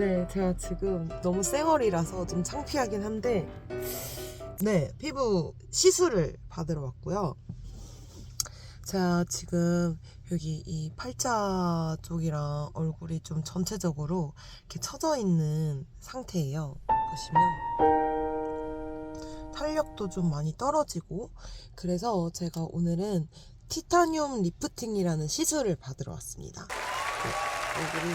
네, 제가 지금 너무 쌩얼이라서 좀 창피하긴 한데, 네, 피부 시술을 받으러 왔고요. 제가 지금 여기 이 팔자 쪽이랑 얼굴이 좀 전체적으로 이렇게 처져 있는 상태예요. 보시면. 탄력도 좀 많이 떨어지고, 그래서 제가 오늘은 티타늄 리프팅이라는 시술을 받으러 왔습니다. 네, 얼굴이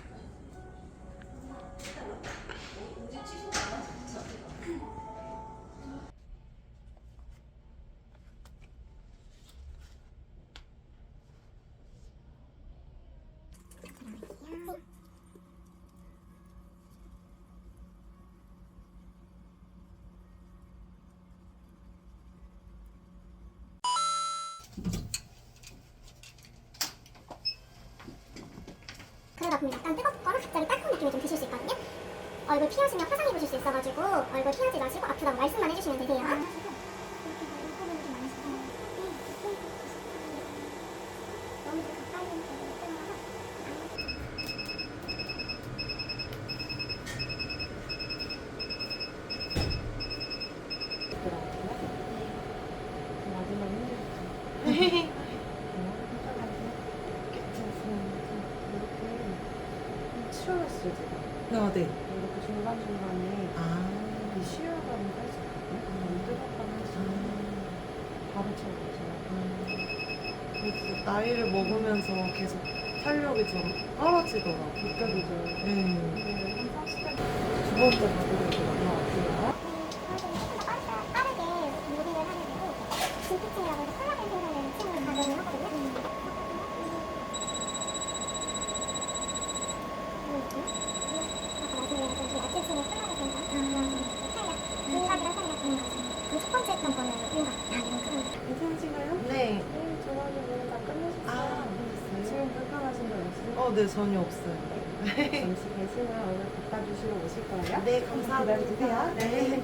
그러다 보면 약간 뜨겁거나 갑자기 따뜻한 느낌이 좀 드실 수 있거든요. 얼굴 피하시면 화상 입으실 수 있어가지고 얼굴 피하지 마시고 아프다고 말씀만 해주시면 되세요. 제가 아, 네. 이렇게 중간중간에 아, 이 쉬어가는 할수 있거든요 뜨겁거나 할수 있고 바로 쳐보세요 그래서 나이를 먹으면서 계속 탄력이 좀 떨어지더라고요. 느껴지죠 네. 근데 한 30대 두 번째 이렇게 만나왔어요 빠르게 무리를 하게 되고 진피층이라고 해서 콜라겐 생성되는 층을 가동을 하거든요. 아까 말씀드렸던 그 약진 층의 콜라겐 생성, 탄력, 윤곽이랑 탄력 그런 거죠. 그첫 번째 했던 거는 윤곽, 아 윤곽. 괜찮으신가요? 네. 네 좋아요 다 끝내셨어요 아, 지금 불편하신 거 없으세요? 어, 네, 전혀 없어요. 잠시 계시면 오늘 갖다 주시러 오실 거예요? 네, 기다려주세요. 네.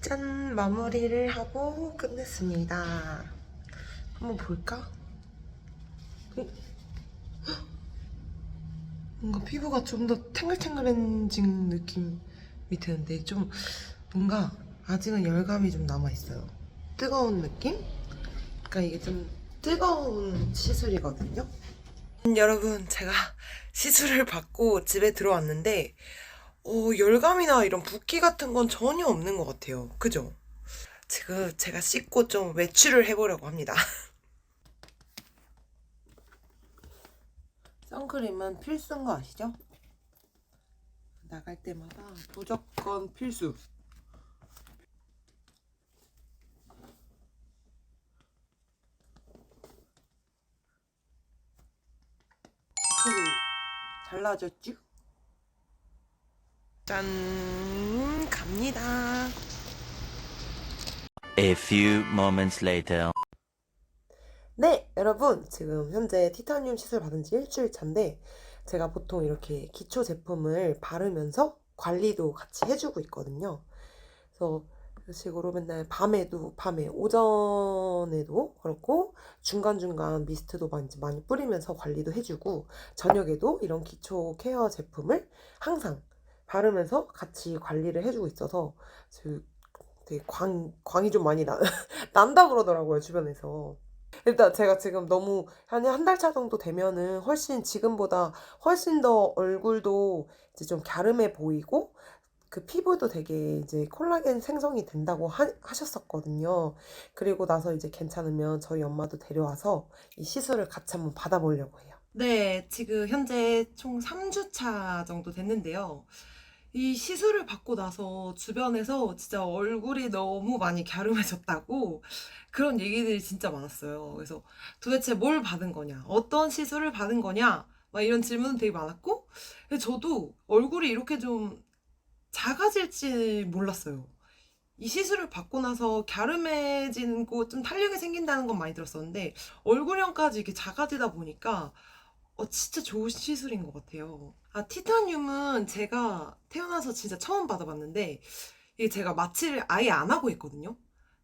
짠! 마무리를 하고 끝냈습니다. 한번 볼까? 어? 헉! 뭔가 피부가 좀 더 탱글탱글해진 느낌이 드는데 좀 뭔가 아직은 열감이 좀 남아있어요. 뜨거운 느낌? 그러니까 이게 좀 뜨거운 시술이거든요. 음, 여러분, 제가 시술을 받고 집에 들어왔는데, 어, 열감이나 이런 붓기 같은 건 전혀 없는 것 같아요. 그죠? 지금 제가 씻고 좀 외출을 해보려고 합니다. 선크림은 필수인 거 아시죠? 나갈 때마다 무조건 필수. 피부 달라졌죠? 짠 갑니다. A few moments later. 네, 여러분 지금 현재 티타늄 시술 받은 지 일주일 차인데 제가 보통 이렇게 기초 제품을 바르면서 관리도 같이 해주고 있거든요. 그래서 그 식으로 맨날 밤에도 밤에 오전에도 그렇고 중간중간 미스트도 많이 많이 뿌리면서 관리도 해주고 저녁에도 이런 기초 케어 제품을 항상 바르면서 같이 관리를 해주고 있어서 되게 광, 광이 좀 많이 나, 난다 그러더라고요 주변에서. 일단 제가 지금 너무 한 한 달 차 정도 되면은 훨씬 지금보다 훨씬 더 얼굴도 이제 좀 갸름해 보이고 그 피부도 되게 이제 콜라겐 생성이 된다고 하, 하셨었거든요. 그리고 나서 이제 괜찮으면 저희 엄마도 데려와서 이 시술을 같이 한번 받아보려고 해요. 네, 지금 현재 총 3주차 정도 됐는데요. 이 시술을 받고 나서 주변에서 진짜 얼굴이 너무 많이 갸름해졌다고 그런 얘기들이 진짜 많았어요. 그래서 도대체 뭘 받은 거냐, 어떤 시술을 받은 거냐, 막 이런 질문은 되게 많았고, 저도 얼굴이 이렇게 좀 작아질지 몰랐어요. 이 시술을 받고 나서 갸름해지고 좀 탄력이 생긴다는 건 많이 들었었는데, 얼굴형까지 이렇게 작아지다 보니까, 어, 진짜 좋은 시술인 것 같아요. 아, 티타늄은 제가 태어나서 진짜 처음 받아봤는데, 이게 제가 마취를 아예 안 하고 했거든요.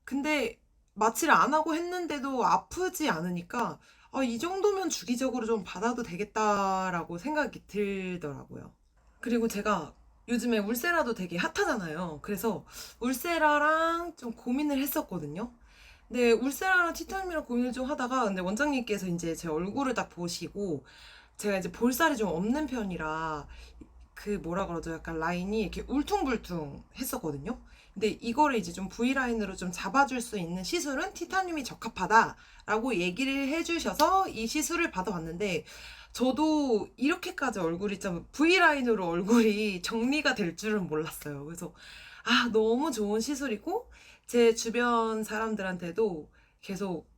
근데 마취를 안 하고 했는데도 아프지 않으니까 아, 이 정도면 주기적으로 좀 받아도 되겠다라고 생각이 들더라고요. 그리고 제가 요즘에 울세라도 되게 핫하잖아요. 그래서 울세라랑 좀 고민을 했었거든요. 근데 울세라랑 티타늄이랑 고민을 좀 하다가 근데 원장님께서 이제 제 얼굴을 딱 보시고 제가 이제 볼살이 좀 없는 편이라 그 뭐라 그러죠? 약간 라인이 이렇게 울퉁불퉁 했었거든요. 근데 이거를 이제 좀 V라인으로 좀 잡아줄 수 있는 시술은 티타늄이 적합하다라고 얘기를 해주셔서 이 시술을 받아봤는데 저도 이렇게까지 얼굴이 좀 V라인으로 얼굴이 정리가 될 줄은 몰랐어요. 그래서 아, 너무 좋은 시술이고 제 주변 사람들한테도 계속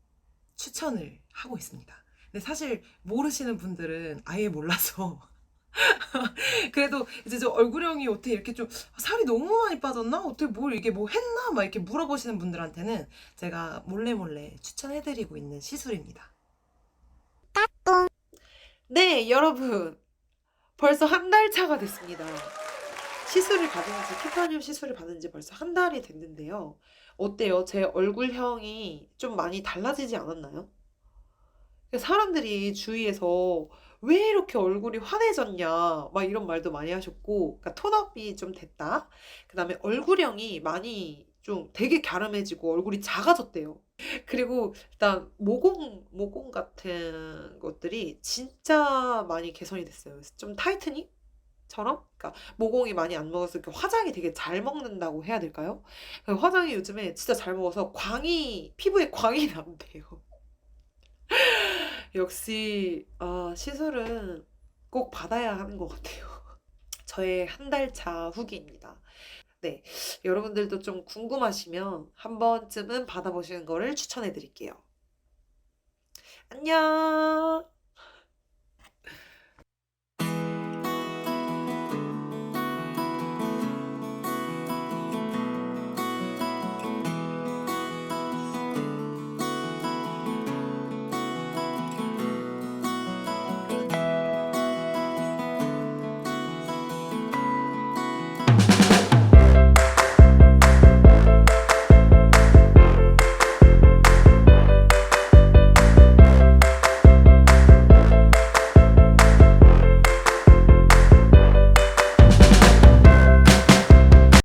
추천을 하고 있습니다. 근데 사실 모르시는 분들은 아예 몰라서 그래도 이제 저 얼굴형이 어떻게 이렇게 좀 살이 너무 많이 빠졌나? 어떻게 뭘 이게 뭐 했나? 막 이렇게 물어보시는 분들한테는 제가 몰래 몰래 추천해드리고 있는 시술입니다. 네, 여러분. 벌써 한 달 차가 됐습니다. 시술을 받은 지, 티타늄 시술을 받은 지 벌써 한 달이 됐는데요. 어때요? 제 얼굴형이 좀 많이 달라지지 않았나요? 사람들이 주위에서 왜 이렇게 얼굴이 환해졌냐, 막 이런 말도 많이 하셨고, 그러니까 톤업이 좀 됐다. 그 다음에 얼굴형이 많이 좀 되게 갸름해지고 얼굴이 작아졌대요. 그리고 일단 모공, 모공 같은 것들이 진짜 많이 개선이 됐어요. 좀 타이트닝? 처럼? 그러니까 모공이 많이 안 먹어서 이렇게 화장이 되게 잘 먹는다고 해야 될까요? 그 화장이 요즘에 진짜 잘 먹어서 광이, 피부에 광이 난대요. 역시 아, 시술은 꼭 받아야 하는 것 같아요. 저의 한 달 차 후기입니다. 네, 여러분들도 좀 궁금하시면 한 번쯤은 받아보시는 거를 추천해 드릴게요. 안녕!